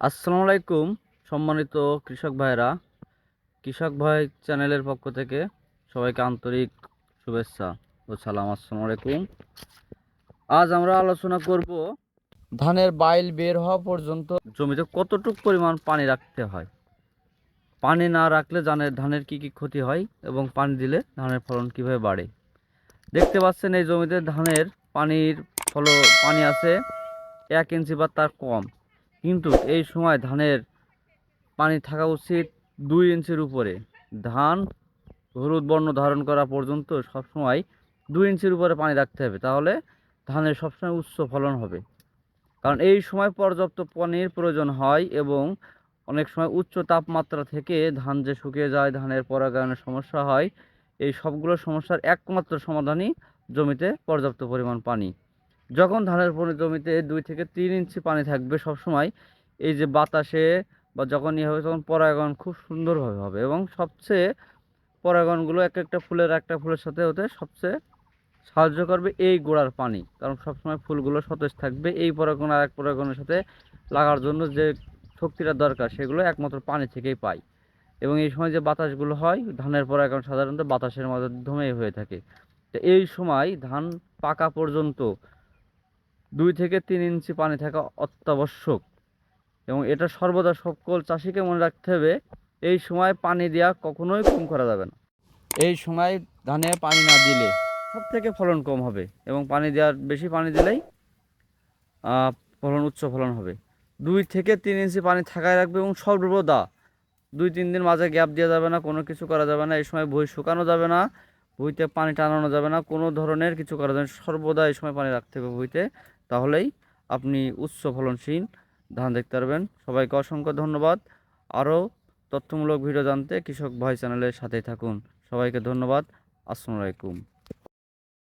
আসসালামু আলাইকুম, সম্মানিত কৃষক ভাইরা কৃষক ভাই চ্যানেলের পক্ষ থেকে সবাইকে আন্তরিক শুভেচ্ছা ও সালাম। আসসালামু আলাইকুম। আজ আমরা আলোচনা করব ধানের বাইল বের হওয়া পর্যন্ত জমিতে কতটুক পরিমাণ পানি রাখতে হয়? পানি না রাখলে ধানের ধানের কি কি ক্ষতি হয় এবং পানি দিলে ধানের ফলন কীভাবে বাড়ে? দেখতে পাচ্ছেন এই জমিতে ধানের পানির ফল, পানি আছে এক ইঞ্চি বা তার কম। কিন্তু এই সময় ধানের পানি থাকা উচিত দুই ইঞ্চির উপরে। ধান হলুদ বর্ণ ধারণ করা পর্যন্ত সবসময় দুই ইঞ্চির উপরে পানি রাখতে হবে। তাহলে ধানের সবসময় উচ্চ ফলন হবে। কারণ এই সময় পর্যাপ্ত পানির প্রয়োজন হয় এবং অনেক সময় উচ্চ তাপমাত্রা থেকে ধান যে শুকিয়ে যায়, ধানের পরাগায়নের সমস্যা হয়, এই সবগুলো সমস্যার একমাত্র সমাধানই জমিতে পর্যাপ্ত পরিমাণ পানি। যখন ধানের জমিতে দুই থেকে তিন ইঞ্চি পানি থাকবে সবসময়, এই যে বাতাসে বা যখন ইয়ে হবে তখন পরাগায়ন খুব সুন্দরভাবে হবে এবং সবচেয়ে পরাগায়নগুলো এক একটা ফুলের একটা ফুলের সাথে হতে সবচেয়ে সাহায্য করবে এই গোড়ার পানি। কারণ সবসময় ফুলগুলো সতেজ থাকবে, এই পরাগণ আর এক পরাগণের সাথে লাগার জন্য যে শক্তিটা দরকার সেগুলো একমাত্র পানি থেকেই পাই। এবং এই সময় যে বাতাসগুলো হয়, ধানের পরাগণ সাধারণত বাতাসের মাধ্যমেই হয়ে থাকে। তো এই সময় ধান পাকা পর্যন্ত দুই থেকে তিন ইঞ্চি পানি থাকা অত্যাবশ্যক। এবং এটা সর্বদা সকল চাষিকে মনে রাখতে হবে, এই সময় পানি দেওয়া কখনোই কম করা যাবে না। এই সময় ধানে পানি না দিলে সব থেকে ফলন কম হবে এবং পানি দেওয়ার, বেশি পানি দিলেই ফলন, উচ্চ ফলন হবে। দুই থেকে তিন ইঞ্চি পানি থাকায় রাখবে এবং সর্বদা দুই তিন দিন মাঝে গ্যাপ দেওয়া যাবে না, কোনো কিছু করা যাবে না, এই সময় ভুঁই শুকানো যাবে না, ভুঁইতে পানি টানানো যাবে না, কোনো ধরনের কিছু করা যাবে সর্বদা এই সময় পানি রাখতে হবে ভুঁইতে। তাহলেই আপনি উচ্চ ফলনশীল ধান দেখতে পারবেন। সবাইকে অসংখ্য ধন্যবাদ। আরও তথ্যমূলক ভিডিও জানতে কৃষক ভাই চ্যানেলের সাথেই থাকুন। সবাইকে ধন্যবাদ। আসসালামু আলাইকুম।